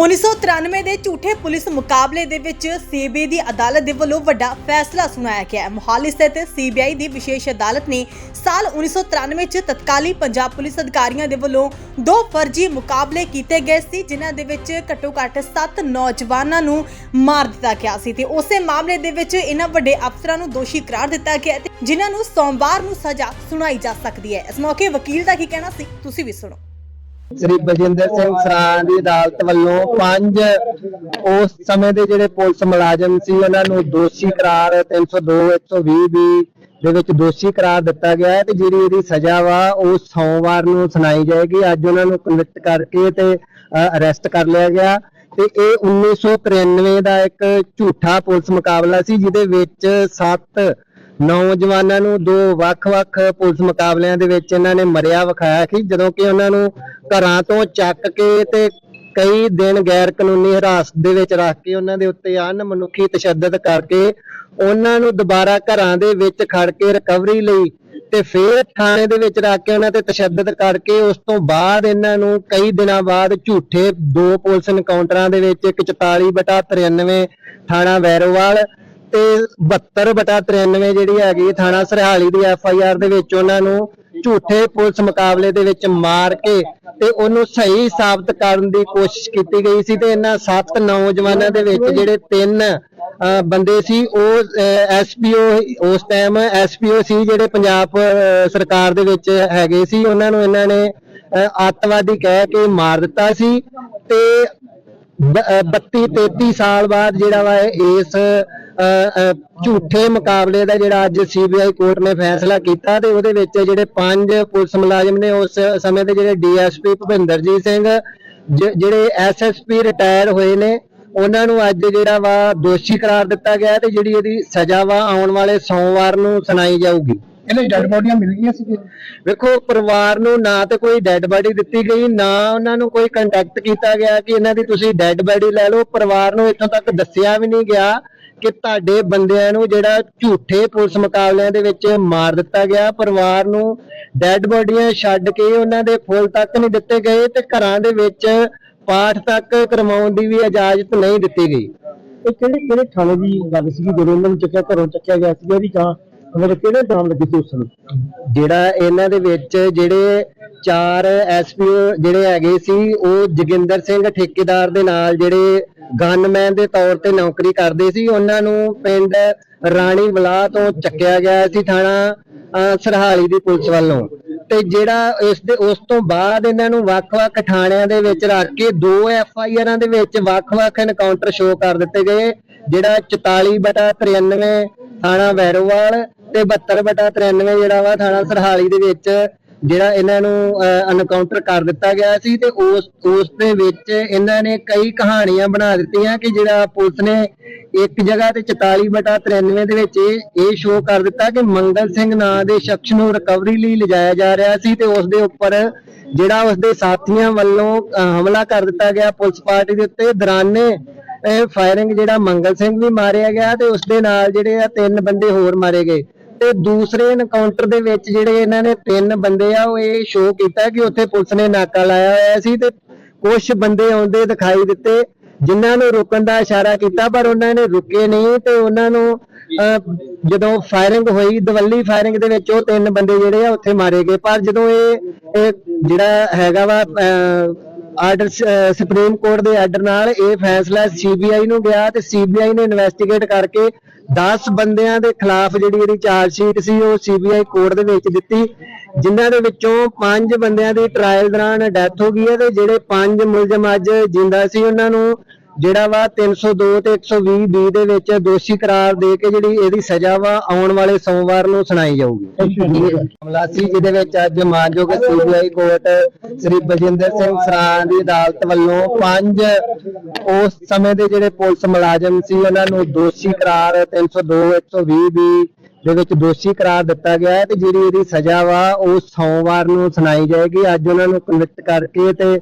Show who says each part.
Speaker 1: 1993 ਦੇ ਝੂਠੇ ਪੁਲਿਸ ਮੁਕਾਬਲੇ ਦੇ ਵਿੱਚ ਸੀਬੀਆਈ ਦੀ ਅਦਾਲਤ ਦੇ ਵੱਲੋਂ ਵੱਡਾ ਫੈਸਲਾ ਸੁਣਾਇਆ ਗਿਆ ਹੈ। ਮੁਹਾਲੀ ਸਥਿਤ ਸੀਬੀਆਈ ਦੀ ਵਿਸ਼ੇਸ਼ ਅਦਾਲਤ ਨੇ ਸਾਲ 1993 ਚ ਤਤਕਾਲੀ ਪੰਜਾਬ ਪੁਲਿਸ ਅਧਿਕਾਰੀਆਂ ਦੇ ਵੱਲੋਂ ਦੋ ਫਰਜ਼ੀ ਮੁਕਾਬਲੇ ਕੀਤੇ ਗਏ ਸੀ, ਜਿਨ੍ਹਾਂ ਦੇ ਵਿੱਚ ਘੱਟੋ ਘੱਟ 7 ਨੌਜਵਾਨਾਂ ਨੂੰ ਮਾਰ ਦਿੱਤਾ ਗਿਆ ਸੀ ਤੇ ਉਸੇ ਮਾਮਲੇ ਦੇ ਵਿੱਚ ਇਹਨਾਂ ਵੱਡੇ ਅਫਸਰਾਂ ਨੂੰ ਦੋਸ਼ੀ ਕਰਾਰ ਦਿੱਤਾ ਗਿਆ ਤੇ ਜਿਨ੍ਹਾਂ ਨੂੰ ਸੋਮਵਾਰ ਨੂੰ ਸਜ਼ਾ ਸੁਣਾਈ ਜਾ ਸਕਦੀ ਹੈ। ਇਸ ਮੌਕੇ ਵਕੀਲ ਦਾ ਕੀ ਕਹਿਣਾ ਸੀ, ਤੁਸੀਂ ਵੀ ਸੁਣੋ।
Speaker 2: ਸ੍ਰੀ ਬਜਿੰਦਰ ਸਿੰਘ ਸਰਾਂ ਦੀ ਅਦਾਲਤ ਵੱਲੋਂ ਪੰਜ ਉਸ ਸਮੇਂ ਦੇ ਜਿਹੜੇ ਪੁਲਿਸ ਮੁਲਾਜ਼ਮ ਸੀ, ਉਹਨਾਂ ਨੂੰ ਦੋਸ਼ੀ ਕਰਾਰ 302 120 ਬੀ ਦੇ ਵਿੱਚ ਦੋਸ਼ੀ ਕਰਾਰ ਦਿੱਤਾ ਗਿਆ ਹੈ ਤੇ ਜਿਹੜੀ ਇਹਦੀ ਸਜ਼ਾ ਵਾ, ਉਹ ਸੋਮਵਾਰ ਨੂੰ ਸੁਣਾਈ ਜਾਏਗੀ। ਅੱਜ ਉਹਨਾਂ ਨੂੰ ਕਨਵਿਕਟ ਕਰਕੇ ਤੇ ਅਰੈਸਟ ਕਰ ਲਿਆ ਗਿਆ। ਤੇ ਇਹ 1993 ਦਾ ਇੱਕ ਝੂਠਾ ਪੁਲਿਸ ਮੁਕਾਬਲਾ ਸੀ, ਜਿਹਦੇ ਵਿੱਚ 7 ਨੌਜਵਾਨਾਂ ਨੂੰ ਦੋ ਵੱਖ-ਵੱਖ ਪੁਲਿਸ ਮੁਕਾਬਲਿਆਂ ਦੇ ਵਿੱਚ ਇਹਨਾਂ ਨੇ ਮਰਿਆ ਵਿਖਾਇਆ ਸੀ, ਜਦੋਂ ਕਿ ਉਹਨਾਂ ਨੂੰ ਘਰਾਂ ਤੋਂ ਚੱਕ ਕੇ ਤੇ ਕਈ ਦਿਨ ਗੈਰ ਕਾਨੂੰਨੀ ਹਿਰਾਸਤ ਦੇ ਵਿੱਚ ਰੱਖ ਕੇ ਉਹਨਾਂ ਦੇ ਉੱਤੇ ਅਨ ਤਸ਼ੱਦਦ ਕਰਕੇ ਉਹਨਾਂ ਨੂੰ ਦੁਬਾਰਾ ਘਰਾਂ ਦੇ ਵਿੱਚ ਖੜ ਕੇ ਰਿਕਵਰੀ ਲਈ ਤੇ ਫਿਰ ਥਾਣੇ ਦੇ ਵਿੱਚ ਰੱਖ ਕੇ ਉਹਨਾਂ ਤੇ ਤਸ਼ੱਦਦ ਕਰਕੇ ਉਸ ਤੋਂ ਬਾਅਦ ਇਹਨਾਂ ਨੂੰ ਕਈ ਦਿਨਾਂ ਬਾਅਦ ਝੂਠੇ ਦੋ ਪੁਲਿਸ ਇਨਕਾਊਂਟਰਾਂ ਦੇ ਵਿੱਚ ਇੱਕ 44 ਬਟਾ 93 ਥਾਣਾ ਵੈਰੋਵਾਲ ਤੇ 72 ਬਟਾ 93 ਜਿਹੜੀ ਹੈਗੀ ਥਾਣਾ ਸਰਹਾਲੀ ਦੀ ਐਫ ਆਈ ਆਰ ਦੇ ਵਿੱਚ ਉਹਨਾਂ ਨੂੰ ਝੂਠੇ ਪੁਲਿਸ ਮੁਕਾਬਲੇ ਦੇ ਵਿੱਚ ਮਾਰ ਕੇ ਤੇ ਉਹਨੂੰ ਸਹੀ ਸਾਬਤ ਕਰਨ ਦੀ ਕੋਸ਼ਿਸ਼ ਕੀਤੀ ਗਈ ਸੀ ਤੇ ਇਹਨਾਂ ਸੱਤ ਨੌਜਵਾਨਾਂ ਦੇ ਵਿੱਚ ਜਿਹੜੇ ਤਿੰਨ ਬੰਦੇ ਸੀ ਉਹ ਐਸਪੀਓ ਉਸ ਟਾਈਮ ਐਸਪੀਓ ਸੀ ਜਿਹੜੇ ਪੰਜਾਬ ਸਰਕਾਰ ਦੇ ਵਿੱਚ ਹੈਗੇ ਸੀ ਉਹਨਾਂ ਨੂੰ ਇਹਨਾਂ ਨੇ ਅਹ, ਅੱਤਵਾਦੀ ਕਹਿ ਕੇ ਮਾਰ ਦਿੱਤਾ ਸੀ ਤੇ 32 33 ਸਾਲ ਬਾਅਦ ਜਿਹੜਾ ਵਾ ਇਸ ਝੂਠੇ ਮੁਕਾਬਲੇ ਦਾ ਜਿਹੜਾ ਅੱਜ ਸੀਬੀਆਈ ਕੋਰਟ ਨੇ ਫੈਸਲਾ ਕੀਤਾ ਤੇ ਉਹਦੇ ਵਿੱਚ ਜਿਹੜੇ ਪੰਜ ਪੁਲਿਸ ਮੁਲਾਜ਼ਮ ਨੇ ਉਸ ਸਮੇਂ ਦੇ ਜਿਹੜੇ ਡੀਐਸਪੀ ਭੁਪਿੰਦਰਜੀਤ ਸਿੰਘ ਜਿਹੜੇ ਐਸਐਸਪੀ ਰਿਟਾਇਰ ਹੋਏ ਨੇ ਉਹਨਾਂ ਨੂੰ ਅੱਜ ਜਿਹੜਾ ਵਾ ਦੋਸ਼ੀ ਕਰਾਰ ਦਿੱਤਾ ਗਿਆ ਤੇ ਜਿਹੜੀ ਇਹਦੀ ਸਜ਼ਾ ਵਾ ਆਉਣ ਵਾਲੇ ਸੋਮਵਾਰ ਨੂੰ ਸੁਣਾਈ ਜਾਊਗੀ।
Speaker 3: ਇਹਨੇ ਡੈਡ ਬੋਡੀਆਂ ਮਿਲ ਗਈਆਂ ਸੀ
Speaker 2: ਵੇਖੋ ਪਰਿਵਾਰ ਨੂੰ ਨਾ ਤੇ ਕੋਈ ਡੈੱਡ ਬਾਡੀ ਦਿੱਤੀ ਗਈ ਨਾ ਉਹਨਾਂ ਨੂੰ ਕੋਈ ਕੰਟੈਕਟ ਕੀਤਾ ਗਿਆ ਕਿ ਇਹਨਾਂ ਦੀ ਤੁਸੀਂ ਡੈੱਡ ਬਾਡੀ ਲੈ ਲਓ। ਪਰਿਵਾਰ ਨੂੰ ਇੱਥੋਂ ਤੱਕ ਦੱਸਿਆ ਵੀ ਨਹੀਂ ਗਿਆ ਕਿ ਤੁਹਾਡੇ ਬੰਦਿਆਂ ਨੂੰ ਜਿਹੜਾ ਝੂਠੇ ਪੁਲਿਸ ਮੁਕਾਬਲਿਆਂ ਦੇ ਵਿੱਚ ਮਾਰ ਦਿੱਤਾ ਗਿਆ ਪਰਿਵਾਰ ਨੂੰ ਡੈੱਡ ਬਾਡੀਆਂ ਛੱਡ ਕੇ ਉਹਨਾਂ ਦੇ ਫੁੱਲ ਤੱਕ ਨਹੀਂ ਦਿੱਤੇ ਗਏ ਤੇ ਘਰਾਂ ਦੇ ਵਿੱਚ ਪਾਠ ਤੱਕ ਕਰਵਾਉਣ ਦੀ ਵੀ ਇਜਾਜ਼ਤ ਨਹੀਂ ਦਿੱਤੀ ਗਈ।
Speaker 3: ਇਹ ਕਿਹੜੇ ਕਿਹੜੇ ਥਾਣੇ ਦੀ ਗੱਲ ਸੀ ਜਦੋਂ ਇਹਨਾਂ ਨੂੰ ਚੱਕਿਆ ਘਰੋਂ ਚੱਕਿਆ ਗਿਆ ਸੀ ਉਹਦੀ ਜਾਂ ਮਤਲਬ ਕਿਹੜੇ ਨਾਮ ਲੱਗੇ ਸੀ ਉਸ ਸਮੇਂ
Speaker 2: ਜਿਹੜਾ ਇਹਨਾਂ ਦੇ ਵਿੱਚ ਜਿਹੜੇ ਚਾਰ ਐਸਪੀਓ ਜਿਹੜੇ ਹੈਗੇ ਸੀ ਉਹ ਜੋਗਿੰਦਰ ਸਿੰਘ ਠੇਕੇਦਾਰ ਦੇ ਨਾਲ ਜਿਹੜੇ ਗਨਮੈਨ ਦੇ ਤੌਰ ਤੇ ਨੌਕਰੀ ਕਰਦੇ ਸੀ। ਉਹਨਾਂ ਨੂੰ ਪਿੰਡ ਰਾਣੀ ਬਲਾ ਤੋਂ ਚੱਕਿਆ ਗਿਆ ਸੀ ਥਾਣਾ ਸਰਹਾਲੀ ਦੀ ਪੁਲਿਸ ਵੱਲੋਂ। ਤੇ ਜਿਹੜਾ ਇਸ ਦੇ, ਉਸ ਤੋਂ ਬਾਅਦ ਇਹਨਾਂ ਨੂੰ ਵੱਖ-ਵੱਖ ਥਾਣਿਆਂ ਦੇ ਵਿੱਚ ਰੱਖ ਕੇ ਦੋ ਐਫ ਆਈ ਆਰਾਂ ਦੇ ਵਿੱਚ ਵੱਖ-ਵੱਖ ਐਨਕਾਊਂਟਰ ਸ਼ੋਅ ਕਰ ਦਿੱਤੇ ਗਏ, ਜਿਹੜਾ 44 ਬਟਾ 93 ਥਾਣਾ ਵੈਰੋਵਾਲ ਤੇ 72 ਬਟਾ 93 ਜਿਹੜਾ ਵਾ ਥਾਣਾ ਸਰਹਾਲੀ ਦੇ ਵਿੱਚ ਜਿਹੜਾ ਇਹਨਾਂ ਨੂੰ ਐਨਕਾਊਂਟਰ ਕਰ ਦਿੱਤਾ ਗਿਆ ਸੀ ਤੇ ਉਸ ਉਸ ਦੇ ਵਿੱਚ ਇਹਨਾਂ ਨੇ ਕਈ ਕਹਾਣੀਆਂ ਬਣਾ ਦਿੱਤੀਆਂ ਕਿ ਜਿਹੜਾ ਪੁਲਿਸ ਨੇ ਇੱਕ ਜਗ੍ਹਾ ਤੇ 44/93 ਦੇ ਵਿੱਚ ਇਹ ਸ਼ੋਅ ਕਰ ਦਿੱਤਾ ਕਿ ਮੰਗਲ ਸਿੰਘ ਨਾਂ ਦੇ ਸ਼ਖਸ ਨੂੰ ਰਿਕਵਰੀ ਲਈ ਲਿਜਾਇਆ ਜਾ ਰਿਹਾ ਸੀ ਤੇ ਉਸ ਦੇ ਉੱਪਰ ਜਿਹੜਾ ਉਸ ਦੇ ਸਾਥੀਆਂ ਵੱਲੋਂ ਹਮਲਾ ਕਰ ਦਿੱਤਾ ਗਿਆ ਪੁਲਿਸ ਪਾਰਟੀ ਦੇ ਉੱਤੇ। ਦੌਰਾਨੇ ਫਾਇਰਿੰਗ ਜਿਹੜਾ ਮੰਗਲ ਸਿੰਘ ਵੀ ਮਾਰਿਆ ਗਿਆ ਤੇ ਉਸ ਦੇ ਨਾਲ ਜਿਹੜੇ ਆ ਤਿੰਨ ਬੰਦੇ ਹੋਰ ਮਾਰੇ ਗਏ। ਤੇ ਦੂਸਰੇ ਐਨਕਾਊਂਟਰ ਦੇ ਵਿੱਚ ਜਿਹੜੇ ਇਹਨਾਂ ਨੇ ਤਿੰਨ ਬੰਦੇ ਆ, ਉਹ ਇਹ ਸ਼ੋਅ ਕੀਤਾ ਕਿ ਉੱਥੇ ਪੁਲਿਸ ਨੇ ਨਾਕਾ ਲਾਇਆ ਹੋਇਆ ਸੀ ਤੇ ਕੁਝ ਬੰਦੇ ਆਉਂਦੇ ਦਿਖਾਈ ਦਿੱਤੇ, ਜਿਨ੍ਹਾਂ ਨੂੰ ਰੁਕਣ ਦਾ ਇਸ਼ਾਰਾ ਕੀਤਾ, ਪਰ ਉਹਨਾਂ ਨੇ ਰੁਕੇ ਨਹੀਂ ਤੇ ਉਹਨਾਂ ਨੂੰ ਜਦੋਂ ਫਾਇਰਿੰਗ ਹੋਈ, ਦਵੱਲੀ ਫਾਇਰਿੰਗ ਦੇ ਵਿੱਚ ਉਹ ਤਿੰਨ ਬੰਦੇ ਜਿਹੜੇ ਆ ਉੱਥੇ ਮਾਰੇ ਗਏ। ਪਰ ਜਦੋਂ ਇਹ ਇਹ ਜਿਹੜਾ ਹੈਗਾ ਵਾ ਆਰਡਰ ਸੁਪਰੀਮ ਕੋਰਟ ਦੇ ਆਰਡਰ ਨਾਲ ਇਹ ਫੈਸਲਾ ਸੀਬੀਆਈ ਨੂੰ ਗਿਆ ਤੇ ਸੀਬੀਆਈ ਨੇ ਇਨਵੈਸਟੀਗੇਟ ਕਰਕੇ 10 ਬੰਦਿਆਂ ਦੇ ਖਿਲਾਫ ਜਿਹੜੀ ਇਹਦੀ ਚਾਰਜ ਸ਼ੀਟ ਸੀ, ਉਹ ਸੀਬੀਆਈ ਕੋਰਟ ਦੇ ਵਿੱਚ ਦਿੱਤੀ, ਜਿਨ੍ਹਾਂ ਦੇ ਵਿੱਚੋਂ 5 ਬੰਦਿਆਂ ਦੀ ਟ੍ਰਾਇਲ ਦੌਰਾਨ ਡੈਥ ਹੋ ਗਈ ਹੈ ਤੇ ਜਿਹੜੇ 5 ਮੁਲਜ਼ਮ ਅੱਜ ਜਿੰਦਾ ਸੀ, ਉਹਨਾਂ ਨੂੰ ਜਿਹੜਾ ਵਾ 302 ਤੇ 120 ਬੀ ਦੇ ਵਿੱਚ ਦੋਸ਼ੀ ਕਰਾਰ ਦੇ ਕੇ ਜਿਹੜੀ ਇਹਦੀ ਸਜ਼ਾ ਵਾ ਆਉਣ ਵਾਲੇ ਸੋਮਵਾਰ ਨੂੰ ਸੁਣਾਈ ਜਾਊਗੀ। ਮਾਮਲਾ ਸੀ ਜਿਹਦੇ ਵਿੱਚ ਅੱਜ ਮਾਨਯੋਗ ਸੀਬੀਆਈ ਕੋਰਟ ਸ੍ਰੀ ਬਜਿੰਦਰ ਸਿੰਘ ਸਰਾਂ ਦੀ ਅਦਾਲਤ ਵੱਲੋਂ ਪੰਜ ਉਸ ਸਮੇਂ ਦੇ ਜਿਹੜੇ ਪੁਲਿਸ ਮੁਲਾਜ਼ਮ ਸੀ, ਉਹਨਾਂ ਨੂੰ ਦੋਸ਼ੀ ਕਰਾਰ 302 120 ਬੀ ਦੇ ਵਿੱਚ ਦੋਸ਼ੀ ਕਰਾਰ ਦਿੱਤਾ ਗਿਆ ਹੈ ਤੇ ਜਿਹੜੀ ਇਹਦੀ ਸਜ਼ਾ ਵਾ ਉਹ ਸੋਮਵਾਰ ਨੂੰ ਸੁਣਾਈ ਜਾਏਗੀ। ਅੱਜ ਉਹਨਾਂ ਨੂੰ ਕਨਵਿਕਟ ਕਰਕੇ ਤੇ